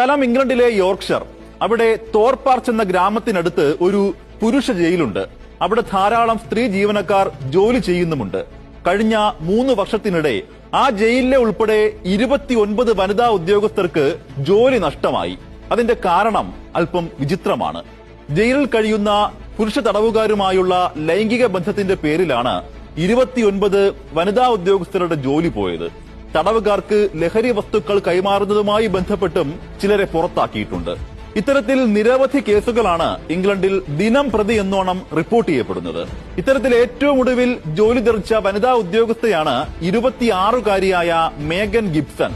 സ്ഥലം ഇംഗ്ലണ്ടിലെ യോർക്ഷർ അവിടെ തോർപാർച്ച് എന്ന ഗ്രാമത്തിനടുത്ത് ഒരു പുരുഷ ജയിലുണ്ട്. അവിടെ ധാരാളം സ്ത്രീ ജീവനക്കാർ ജോലി ചെയ്യുന്നുമുണ്ട്. കഴിഞ്ഞ മൂന്ന് വർഷത്തിനിടെ ആ ജയിലിലെ ഉൾപ്പെടെ ഇരുപത്തിയൊൻപത് വനിതാ ഉദ്യോഗസ്ഥർക്ക് ജോലി നഷ്ടമായി. അതിന്റെ കാരണം അല്പം വിചിത്രമാണ്. ജയിലിൽ കഴിയുന്ന പുരുഷ തടവുകാരുമായുള്ള ലൈംഗിക ബന്ധത്തിന്റെ പേരിലാണ് ഇരുപത്തിയൊൻപത് വനിതാ ഉദ്യോഗസ്ഥരുടെ ജോലി പോയത്. തടവുകാർക്ക് ലഹരി വസ്തുക്കൾ കൈമാറുന്നതുമായി ബന്ധപ്പെട്ടും ചിലരെ പുറത്താക്കിയിട്ടുണ്ട്. ഇത്തരത്തിൽ നിരവധി കേസുകളാണ് ഇംഗ്ലണ്ടിൽ ദിനം പ്രതി എന്നോണം റിപ്പോർട്ട് ചെയ്യപ്പെടുന്നത്. ഇത്തരത്തിൽ ഏറ്റവും ഒടുവിൽ ജോലി തെറിച്ച വനിതാ ഉദ്യോഗസ്ഥയാണ് ഇരുപത്തിയാറുകാരിയായ മേഗൻ ഗിബ്സൺ.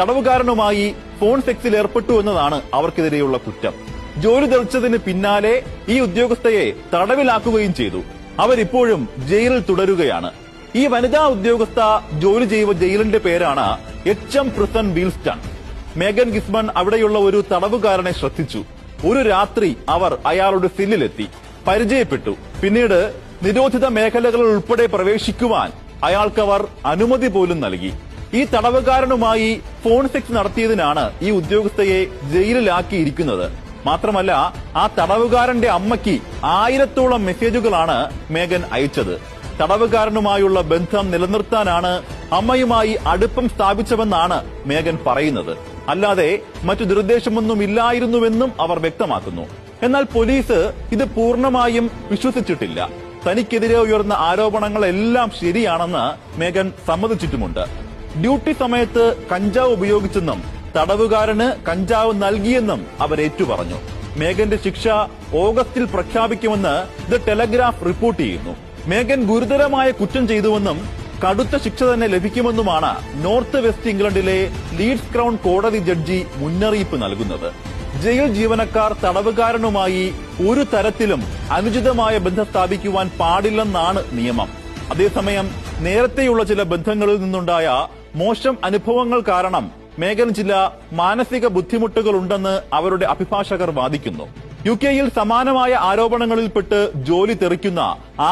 തടവുകാരനുമായി ഫോൺ സെക്സിൽ ഏർപ്പെട്ടു എന്നതാണ് അവർക്കെതിരെയുള്ള കുറ്റം. ജോലി തെറിച്ചതിന് പിന്നാലെ ഈ ഉദ്യോഗസ്ഥയെ തടവിലാക്കുകയും ചെയ്തു. അവരിപ്പോഴും ജയിലിൽ തുടരുകയാണ്. ഈ വനിതാ ഉദ്യോഗസ്ഥ ജോലി ചെയ്യുന്ന ജയിലിന്റെ പേരാണ് H M prison Wealstun. Megan ഗിസ്മൺ അവിടെയുള്ള ഒരു തടവുകാരനെ ശ്രദ്ധിച്ചു. ഒരു രാത്രി അവർ അയാളുടെ സെല്ലിലെത്തി. പരിചയപ്പെട്ടു. പിന്നീട് നിരോധിത മേഖലകളിൽ ഉൾപ്പെടെ പ്രവേശിക്കുവാൻ അയാൾക്കവർ അനുമതി പോലും നൽകി. ഈ തടവുകാരനുമായി ഫോൺ സെക്സ് നടത്തിയതിനാണ് ഈ ഉദ്യോഗസ്ഥയെ ജയിലിലാക്കിയിരിക്കുന്നത്. മാത്രമല്ല ആ തടവുകാരന്റെ അമ്മയ്ക്ക് ആയിരത്തോളം മെസ്സേജുകളാണ് മേഗൻ അയച്ചത്. തടവുകാരനുമായുള്ള ബന്ധം നിലനിർത്താനാണ് അമ്മയുമായി അടുപ്പം സ്ഥാപിച്ചവെന്നാണ് മേഗൻ പറയുന്നത്. അല്ലാതെ മറ്റു നിർദ്ദേശമൊന്നും ഇല്ലായിരുന്നുവെന്നും അവർ വ്യക്തമാക്കുന്നു. എന്നാൽ പോലീസ് ഇത് പൂർണമായും വിശ്വസിച്ചിട്ടില്ല. തനിക്കെതിരെ ഉയർന്ന ആരോപണങ്ങളെല്ലാം ശരിയാണെന്ന് മേഗൻ സമ്മതിച്ചിട്ടുമുണ്ട്. ഡ്യൂട്ടി സമയത്ത് കഞ്ചാവ് ഉപയോഗിച്ചെന്നും തടവുകാരന് കഞ്ചാവ് നൽകിയെന്നും അവർ ഏറ്റുപറഞ്ഞു. മേഗന്റെ ശിക്ഷ ഓഗസ്റ്റിൽ പ്രഖ്യാപിക്കുമെന്ന് ദ ടെലഗ്രാഫ് റിപ്പോർട്ട് ചെയ്യുന്നു. മേഗൻ ഗുരുതരമായ കുറ്റം ചെയ്തുവെന്നും കടുത്ത ശിക്ഷ തന്നെ ലഭിക്കുമെന്നുമാണ് നോർത്ത് വെസ്റ്റ് ഇംഗ്ലണ്ടിലെ ലീഡ്സ് ക്രൗൺ കോടതി ജഡ്ജി മുന്നറിയിപ്പ് നൽകുന്നത്. ജയിൽ ജീവനക്കാർ തടവുകാരനുമായി ഒരു തരത്തിലും അനുചിതമായ ബന്ധം സ്ഥാപിക്കുവാൻ പാടില്ലെന്നാണ് നിയമം. അതേസമയം നേരത്തെയുള്ള ചില ബന്ധങ്ങളിൽ നിന്നുണ്ടായ മോശം അനുഭവങ്ങൾ കാരണം മേഘൻ ചില മാനസിക ബുദ്ധിമുട്ടുകൾ ഉണ്ടെന്ന് അവരുടെ അഭിഭാഷകർ വാദിക്കുന്നു. യു കെയിൽ സമാനമായ ആരോപണങ്ങളിൽപ്പെട്ട് ജോലി തെറിക്കുന്ന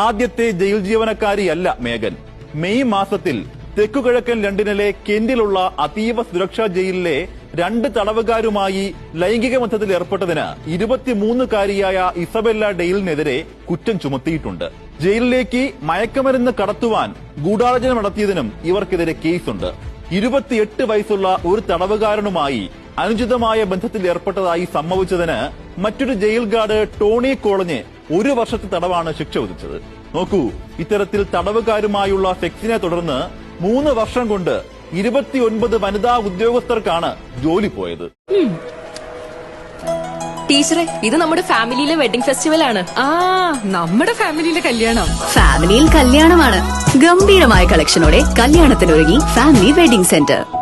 ആദ്യത്തെ ജയിൽ ജീവനക്കാരിയല്ല മേഗൻ മെയ് മാസത്തിൽ തെക്കുകിഴക്കൻ ലണ്ടനിലെ കെന്റിലുള്ള അതീവ സുരക്ഷാ ജയിലിലെ രണ്ട് തടവുകാരുമായി ലൈംഗിക ബന്ധത്തിൽ ഏർപ്പെട്ടതിന് ഇരുപത്തിമൂന്നുകാരിയായ ഇസബെല്ല ഡെയിലിനെതിരെ കുറ്റം ചുമത്തിയിട്ടുണ്ട്. ജയിലിലേക്ക് മയക്കമരുന്ന് കടത്തുവാൻ ഗൂഢാലോചന നടത്തിയതിനും ഇവർക്കെതിരെ കേസുണ്ട്. ഇരുപത്തിയെട്ട് വയസ്സുള്ള ഒരു തടവുകാരനുമായി അനുചിതമായ ബന്ധത്തിൽ ഏർപ്പെട്ടതായി സമ്മതിച്ചതിന് മറ്റൊരു ജയിൽ ഗാർഡ് ടോണി കോളഞ്ഞ് ഒരു വർഷത്തെ തടവാണ് ശിക്ഷ വിധിച്ചത്. നോക്കൂ ഇത്തരത്തിൽ തടവുകാരുമായുള്ള സെക്സിനെ തുടർന്ന് മൂന്ന് വർഷം കൊണ്ട് ഇരുപത്തിയൊൻപത് വനിതാ ഉദ്യോഗസ്ഥർക്കാണ് ജോലി പോയത്. ടീച്ചറെ ഇത് നമ്മുടെ ഫാമിലിയിലെ വെഡിങ് ഫെസ്റ്റിവൽ ആണ് ആ നമ്മുടെ ഫാമിലിയിലെ കല്യാണം. ഫാമിലിയിൽ കല്യാണമാണ്. ഗംഭീരമായ കളക്ഷനോടെ കല്യാണത്തിനൊരുങ്ങി ഫാമിലി വെഡിംഗ് സെന്റർ.